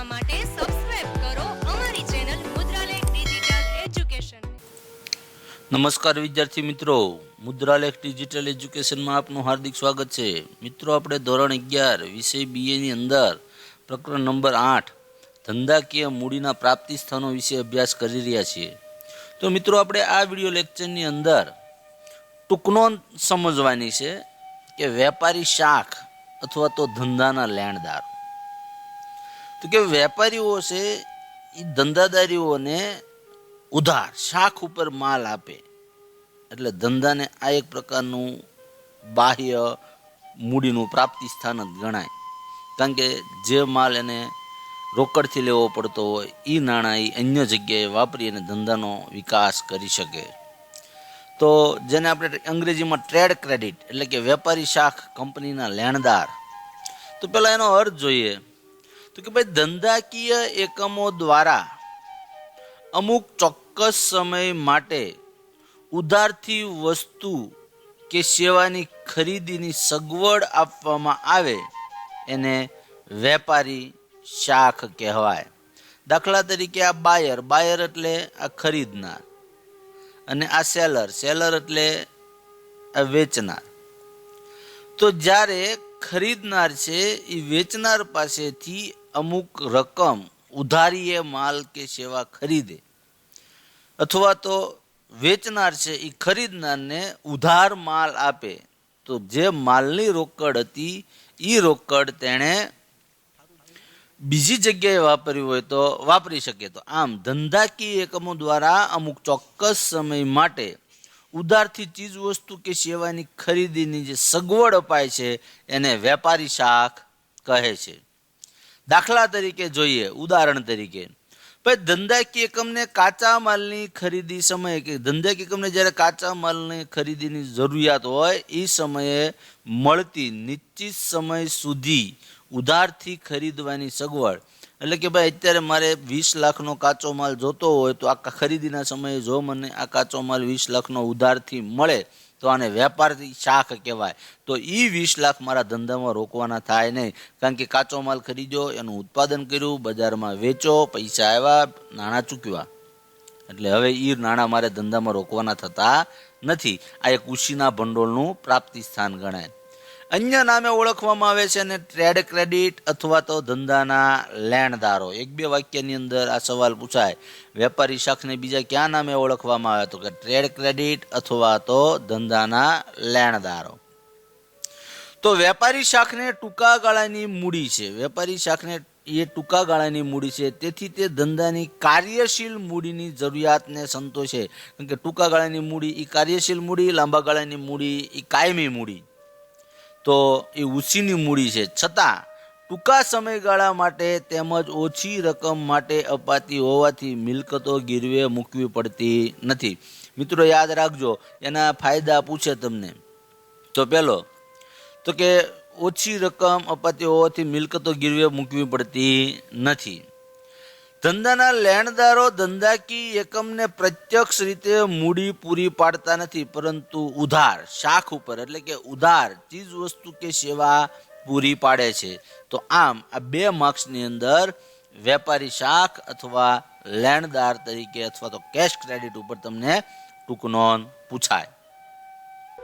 જોવા માટે સબસ્ક્રાઇબ કરો અમારી ચેનલ મુદ્રાલેખ ડિજિટલ એજ્યુકેશન નમસ્કાર વિદ્યાર્થી મિત્રો. મુદ્રાલેખ ડિજિટલ એજ્યુકેશનમાં આપનું હાર્દિક સ્વાગત છે. મિત્રો, આપણે ધોરણ અગિયાર, વિષય બીએની અંદર પ્રકરણ નંબર આઠ, ધંધાકીય મૂડીના પ્રાપ્તિ સ્થાનો વિશે અભ્યાસ કરી રહ્યા છીએ. તો મિત્રો, આપણે આ વિડિયો લેક્ચરની અંદર ટૂંકનો સમજવાની છે કે વેપારી શાખ અથવા તો ધંધાના લેણદાર. તો કે વેપારીઓ છે એ ધંધાદારીઓને ઉધાર, શાખ ઉપર માલ આપે. એટલે ધંધાને આ એક પ્રકારનું બાહ્ય મૂડીનું પ્રાપ્તિ સ્થાન જ ગણાય. કારણ કે જે માલ એને રોકડથી લેવો પડતો હોય એ નાણાં એ અન્ય જગ્યાએ વાપરી અને ધંધાનો વિકાસ કરી શકે. તો જેને આપણે અંગ્રેજીમાં ટ્રેડ ક્રેડિટ એટલે કે વેપારી શાખ કંપનીના લેણદાર. તો પહેલાં એનો અર્થ જોઈએ. તો કે ભાઈ ધંધાકીય એકમો દ્વારા અમુક ચોક્કસ સમય માટે ઉધારથી વસ્તુ કે સેવાની ખરીદીની સગવડ આપવામાં આવે, એને વેપારી શાખ કહેવાય. દાખલા તરીકે આ બાયર બાયર એટલે આ ખરીદનાર અને આ સેલર સેલર એટલે આ વેચનાર. તો જ્યારે ખરીદનાર છે એ વેચનાર પાસેથી અમુક રકમ ઉધારીએ માલ કે સેવા ખરીદે. અથવા તો વેચનાર છે એ ખરીદનારને ઉધાર માલ આપે. તો જે માલની રોકડ હતી એ રોકડ તેણે બીજી જગ્યાએ વાપરવી હોય તો વાપરી શકે. તો આમ ધંધાકીય એકમો દ્વારા અમુક ચોક્કસ સમય માટે ઉધારથી ચીજ વસ્તુ કે સેવાની ખરીદીની જે સગવડ અપાય છે, એને વેપારી શાખ કહે છે. દાખલા તરીકે જોઈએ, ઉદાહરણ તરીકે. ભાઈ, ધંધાકીય એકમને કાચા માલની ખરીદી સમયે કે ધંધાકીય એકમને જ્યારે કાચા માલની ખરીદીની જરૂરિયાત હોય એ સમયે મળતી નિશ્ચિત સમય સુધી ઉધારથી ખરીદવાની સગવડ એટલે કે ભાઈ, અત્યારે મારે વીસ લાખનો કાચો માલ જોતો હોય તો આ ખરીદીના સમયે જો મને આ કાચો માલ વીસ લાખનો ઉધારથી મળે, તો આને વેપારથી શાખ કહેવાય. તો એ વીસ લાખ મારા ધંધામાં રોકવાના થાય નહીં. કારણ કે કાચો માલ ખરીદ્યો, એનું ઉત્પાદન કર્યું, બજારમાં વેચો પૈસા આવ્યા, નાણાં ચૂકવ્યા એટલે હવે એ નાણાં મારે ધંધામાં રોકવાના થતા નથી. આ એક ઉશીના ભંડોળનું પ્રાપ્તિ સ્થાન ગણાય. અન્ય નામે ઓળખવામાં આવે છે અને ટ્રેડ ક્રેડિટ અથવા તો ધંધાના લેણદારો. એક બે વાક્યની અંદર આ સવાલ પૂછાય. વેપારી શાખને બીજા ક્યાં નામે ઓળખવામાં આવે? તો કે ટ્રેડ ક્રેડિટ અથવા તો ધંધાના લેણદારો. તો વેપારી શાખને ટૂંકા ગાળાની મૂડી છે. વેપારી શાખને એ ટૂંકા ગાળાની મૂડી છે. તેથી તે ધંધાની કાર્યશીલ મૂડીની જરૂરિયાતને સંતોષે. કારણ કે ટૂંકા ગાળાની મૂડી એ કાર્યશીલ મૂડી, લાંબા ગાળાની મૂડી એ કાયમી મૂડી. તો એ ઉછીની મૂડી છે. છતાં, ટૂંકા સમયગાળા માટે તેમજ ઓછી રકમ માટે અપાતી હોવાથી મિલકતો ગીરવે મૂકવી પડતી નથી. મિત્રો, યાદ રાખજો, એના ફાયદા પૂછે તમને. તો પહેલો તો કે ઓછી રકમ અપાતી હોવાથી મિલકતો ગીરવે મૂકવી પડતી નથી. ધંધાના લેણદારો ધંધાકી એકમને પ્રત્યક્ષ રીતે મૂડી પૂરી પાડતા નથી, પરંતુ ઉધાર, શાખ ઉપર, એટલે કે ઉધાર ચીજ વસ્તુ કે સેવા પૂરી પાડે છે. તો આમ આ બે માર્ક્સની અંદર વેપારી શાખ અથવા લેણદાર તરીકે અથવા તો કેશ ક્રેડિટ ઉપર તમને ટૂંક નોંધ પૂછાય.